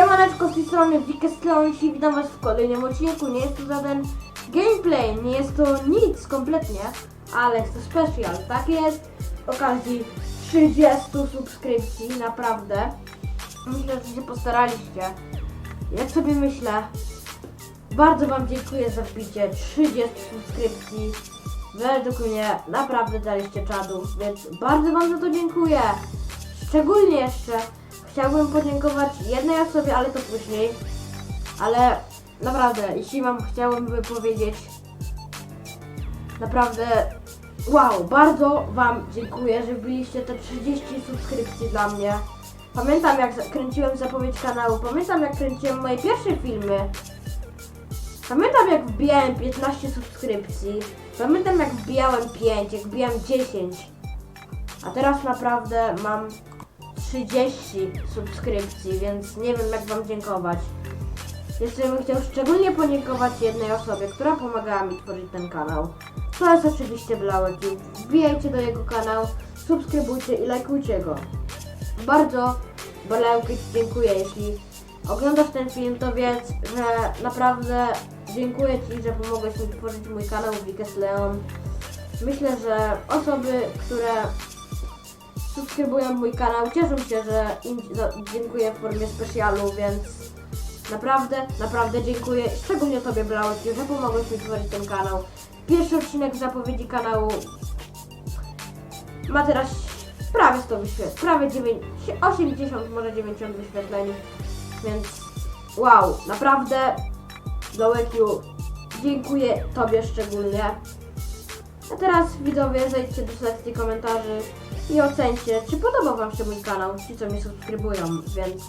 Siemaneczko z tej strony Wikestlonsi, witam was w kolejnym odcinku. Nie jest to żaden gameplay, nie jest to nic kompletnie, ale jest to special. Tak jest, okazji 30 subskrypcji, naprawdę. Myślę, że się postaraliście. Jak sobie myślę, bardzo wam dziękuję za wbicie 30 subskrypcji. Według mnie naprawdę daliście czadu, więc bardzo wam za to dziękuję. Szczególnie jeszcze chciałbym podziękować jednej osobie, ale to później. Ale naprawdę, jeśli wam chciałbym powiedzieć, naprawdę wow, bardzo wam dziękuję, że byliście te 30 subskrypcji dla mnie. Pamiętam jak kręciłem zapowiedź kanału, pamiętam jak kręciłem moje pierwsze filmy. Pamiętam jak wbijałem 15 subskrypcji. Pamiętam jak wbijałem 5, jak wbijałem 10. A teraz naprawdę mam 30 subskrypcji, więc nie wiem jak wam dziękować. Jeszcze bym chciał szczególnie podziękować jednej osobie, która pomagała mi tworzyć ten kanał. To jest oczywiście Blałek i wbijajcie do jego kanału, subskrybujcie i lajkujcie go. Bardzo Blałek dziękuję, jeśli oglądasz ten film, to wiedz, że naprawdę dziękuję Ci, że pomogłeś mi tworzyć mój kanał Wikes Leon. Myślę, że osoby, które subskrybują mój kanał, cieszą się, że im za- dziękuję w formie specjalu, więc naprawdę, naprawdę dziękuję. Szczególnie Tobie Blauki, że pomogłeś mi tworzyć ten kanał. Pierwszy odcinek zapowiedzi kanału ma teraz prawie 100 wyświetleń, prawie 9, 80, może 90 wyświetleń, więc wow, naprawdę Blauekiu, dziękuję Tobie szczególnie. A teraz widzowie zejdźcie do sekcji komentarzy i ocencie, czy podobał Wam się mój kanał, ci co mnie subskrybują, więc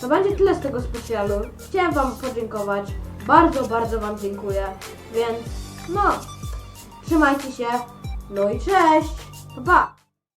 to będzie tyle z tego specjalu. Chciałem Wam podziękować, bardzo, bardzo Wam dziękuję, więc no, trzymajcie się, no i cześć, pa! pa.